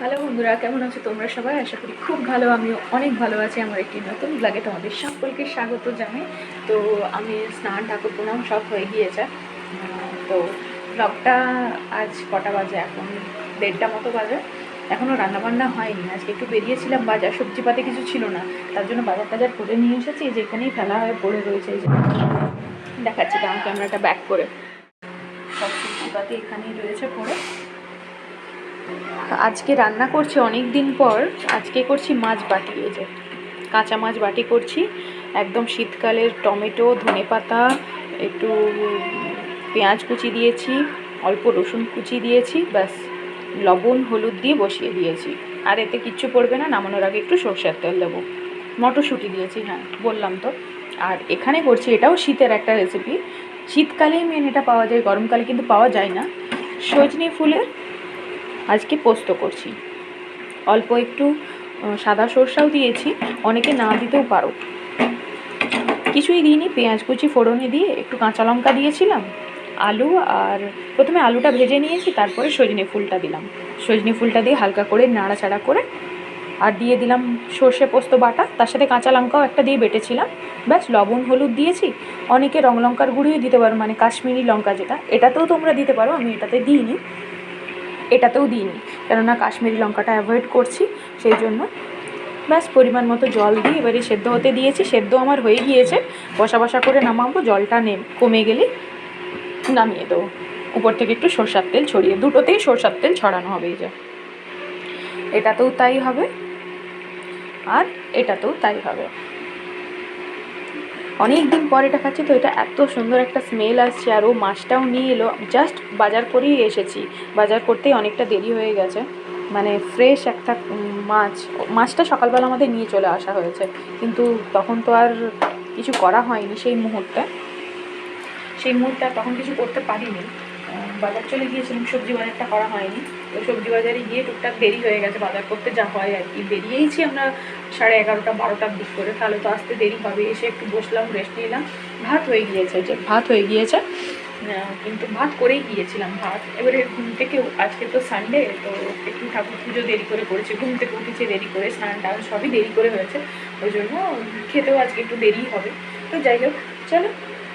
Hello বন্ধুরা, কেমন আছো তোমরা সবাই? আশা করি খুব ভালো, আমিও অনেক ভালো আছি। আমার একটি নতুন ব্লগে তোমাদের সকলকে স্বাগত জানাই। তো আমি স্নান, ঠাকুর, প্রণাম সব হয়ে গিয়েছে। তো ব্লগটা আজ কটা বাজে? এখন দেড়টা মতো বাজে। এখনও রান্নাবান্না হয়নি। আজকে একটু বেরিয়েছিলাম বাজার, সবজিপাতি কিছু ছিল না। তার জন্য বাজার টাজার করে নিয়ে এসেছি এই যে এখানেই ফেলা হয়ে পড়ে রয়েছে। এই যে দেখাচ্ছি আমার ক্যামেরাটা ব্যাক করে। সব সবজিপাতি এখানেই রয়েছে পড়ে। আজকে রান্না করছি অনেক দিন পর, আজকে করছি মাছ বাটি, এই যে কাঁচা মাছ বাটি করছি। একদম শীতকালের টমেটো ধনেপাতা একটু পেঁয়াজ কুচি দিয়েছি, অল্প রসুন কুচি দিয়েছি, ব্যাস। লবণ, হলুদ দিয়ে বসিয়ে দিয়েছি। আর এতে কিচ্ছু পড়বে না, নামানোর আগে একটু সর্ষের তেল দেবো। মটরশুঁটি দিয়েছি হ্যাঁ বললাম তো। আর এখানে করছি, এটাও শীতের একটা রেসিপি শীতকালেই মেন এটা পাওয়া যায়, গরমকালে কিন্তু পাওয়া যায় না। সজনে ফুলের আজকে পোস্ত করছি। অল্প একটু সাদা সরষাও দিয়েছি, অনেকে না দিতেও পারো। কিছুই দিইনি, পেঁয়াজ কুচি, ফোড়নে দিয়ে একটু কাঁচা লঙ্কা দিয়েছিলাম, আলু আর প্রথমে আলুটা ভেজে নিয়েছি, তারপরে সজনে ফুলটা দিলাম। সজনে ফুলটা দিয়ে হালকা করে নাড়াচাড়া করে, আর দিয়ে দিলাম সর্ষে পোস্ত বাটা, তার সাথে কাঁচা লঙ্কাও একটা দিয়ে বেটেছিলাম। ব্যাস, লবণ, হলুদ দিয়েছি, অনেকে রং লঙ্কার গুঁড়িও দিতে পারো মানে কাশ্মীরি লঙ্কা যেটা, এটাতেও তোমরা দিতে পারো, আমি এটাতে দিইনি। এটাতেও দিইনি। কেননা কাশ্মীরি লঙ্কাটা অ্যাভয়েড করছি, সেই জন্য ব্যাস পরিমাণ মতো জল দিয়ে এবারে সেদ্ধ হতে দিয়েছি। সেদ্ধ আমার হয়ে গিয়েছে। বসা বসা করে নামাবো, জলটা নে কমে গেলে নামিয়ে দেবো। উপর থেকে একটু সরষার তেল ছড়িয়ে, দুটোতেই সরষার তেল ছড়ানো হবে এই যে। এটাতেও তাই হবে। আর এটাতেও তাই হবে। অনেক দিন পর এটা খাচ্ছি, তো এটা এত সুন্দর একটা স্মেল আসছে আর ও মাছটাও নিয়ে এলো। জাস্ট বাজার করেই এসেছি। বাজার করতেই অনেকটা দেরি হয়ে গেছে। মানে ফ্রেশ একটা মাছ। মাছটা সকালবেলা আমাদের নিয়ে চলে আসা হয়েছে। কিন্তু তখন তো আর কিছু করা হয়নি সেই মুহূর্তে। সেই মুহূর্তে তখন কিছু করতে পারিনি। বাজার চলে গিয়েছিলাম, সবজি বাজারটা করা হয়নি। তো সবজি বাজারে গিয়ে টুকটাক দেরি হয়ে গেছে, বাজার করতে যা হয় আর কি। বেরিয়েইছি আমরা সাড়ে এগারোটা, বারোটার দিক করে। তাহলে তো আসতে দেরি হবে। এসে একটু বসলাম রেস্ট নিলাম। ভাত হয়ে গিয়েছে, যে ভাত হয়ে গিয়েছে। কিন্তু ভাত করেই গিয়েছিলাম ভাত। এবারে ঘুম থেকে আজকে তো সানডে তো একটু ঠাকুর পুজো দেরি করে করেছে। ঘুম থেকে উঠেছে দেরি করে, স্নান টান সবই দেরি করে হয়েছে। ওই জন্য খেতেও আজকে একটু দেরি হবে। তো যাই হোক, চলো,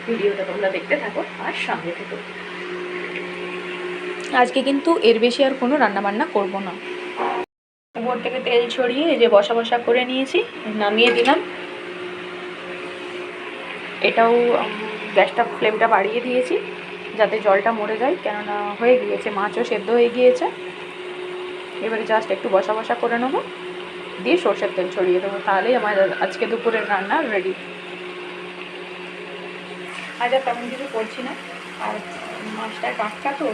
ভিডিওটা তোমরা দেখতে থাকো আর সঙ্গে থেকো। আজকে কিন্তু এর বেশি আর কোনো রান্নাবান্না করব না। উপর থেকে তেল ছড়িয়ে এই যে বসা বসা করে নিয়েছি, নামিয়ে দিলাম। এটাও গ্যাসটা ফ্লেমটা বাড়িয়ে দিয়েছি, যাতে জলটা মরে যায়, কেননা হয়ে গিয়েছে, মাছও সেদ্ধ হয়ে গিয়েছে। এবারে জাস্ট একটু বসা বসা করে নেব, দিয়ে সর্ষের তেল ছড়িয়ে দেবো, তাহলেই আমার আজকে দুপুরের রান্না রেডি আজ আর তেমন কিছু করছি না। আর মাছটা টাটকা তো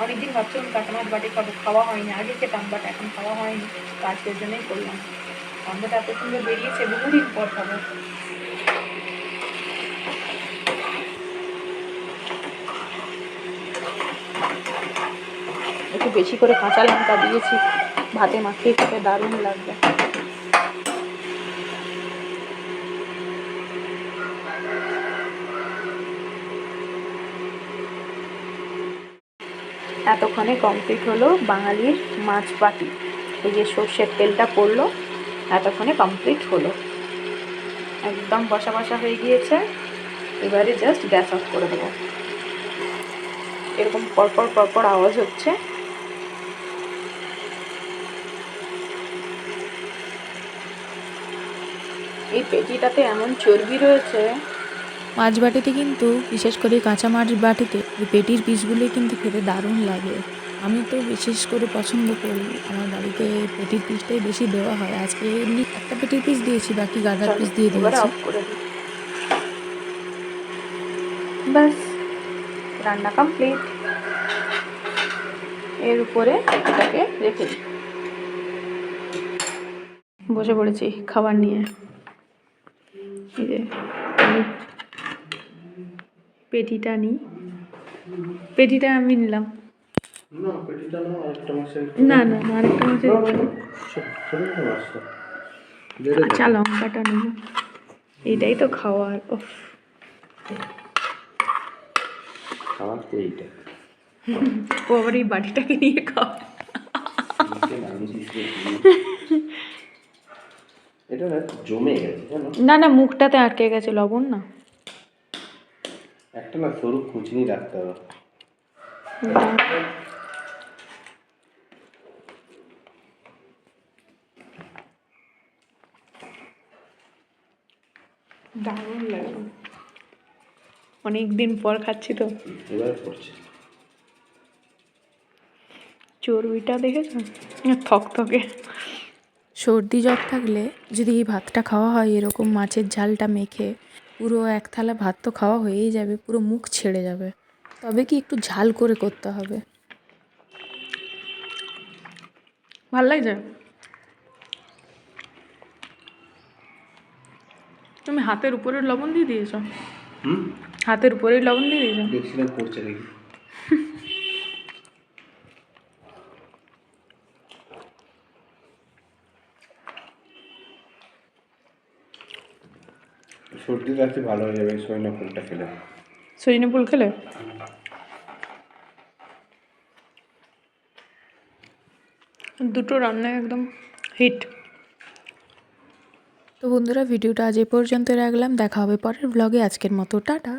অনেকদিন ভাবছিলাম কাঁচা মাছ বাটি খাব খাওয়া হয়নি, আগে খেতাম বাট এখন খাওয়া হয়নি, তো আজকের জন্যই করলাম। আমাদের এত সুন্দর বেরিয়েছে, বহুদিন পর খাব। একটু বেশি করে কাঁচা লঙ্কা দিয়েছি, ভাতে মাখিয়ে খেতে দারুণ লাগবে। এতক্ষণে কমপ্লিট হলো বাঙালির মাছ বাটি এই যে সর্ষের তেলটা পড়ল, এতক্ষণে কমপ্লিট হলো। একদম বসা বসা হয়ে গিয়েছে। এবারে জাস্ট গ্যাস অফ করে দেবো। এরকম পরপর পরপর আওয়াজ হচ্ছে। এই পেটিটাতে এমন চর্বি রয়েছে মাছ বাটিতে কিন্তু বিশেষ করে কাঁচা মাছ বাটিতে এই পেটির পিসগুলি কিন্তু খেতে দারুণ লাগে। আমি তো বিশেষ করে পছন্দ করি। আমার বাড়িতে পেটির পিসটাই বেশি দেওয়া হয়। আজকে এমনি একটা পেটির পিস দিয়েছি বাকি গাদার পিস দিয়ে দিয়েছি। ব্যাস রান্না কমপ্লিট এর উপরে এটাকে রেখে দিই। বসে পড়েছি খাবার নিয়ে। এই যে পেটিটা নিই। পেটিটা আমি নিলাম। না না আরেকটা মাছের আচ্ছা লঙ্কাটা নেব এটাই তো খাওয়ার খাওয়ার তো এইটা। ও আবার এই বাটিটাকে নিয়ে খাওয়া এটা জমে গেছে না না মুখটাতে আটকে গেছে লবণ না। একটা না সরু কুচিনি রাখতে হবে। দারুণ লাগে। অনেক দিন পর খাচ্ছি তো। এবারে পড়ছে চর্বিটা দেখেছ? থকথকে সর্দি জ্বর থাকলে যদি এই ভাতটা খাওয়া হয় এরকম মাছের ঝালটা মেখে পুরো এক থালা ভাত তো খাওয়া হয়েই যাবে পুরো মুখ ছেড়ে যাবে। তবে কি একটু ঝাল করে করতে হবে? ভালো লাগছে? তুমি হাতের উপরে লবণ দিয়ে দিয়েছ? হাতের উপরে লবণ দিয়ে দিয়েছ? দেখছিলাম করছে নাকি সর্দি কাশি ভালো হয়ে যাবে। সৈন্য ফুলটা খেলে। সৈন্য ফুল খেলে? দুটো রান্না একদম হিট। তো বন্ধুরা ভিডিওটা আজ এ পর্যন্ত রাখলাম। দেখা হবে পরের ব্লগে আজকের মতো টাটা।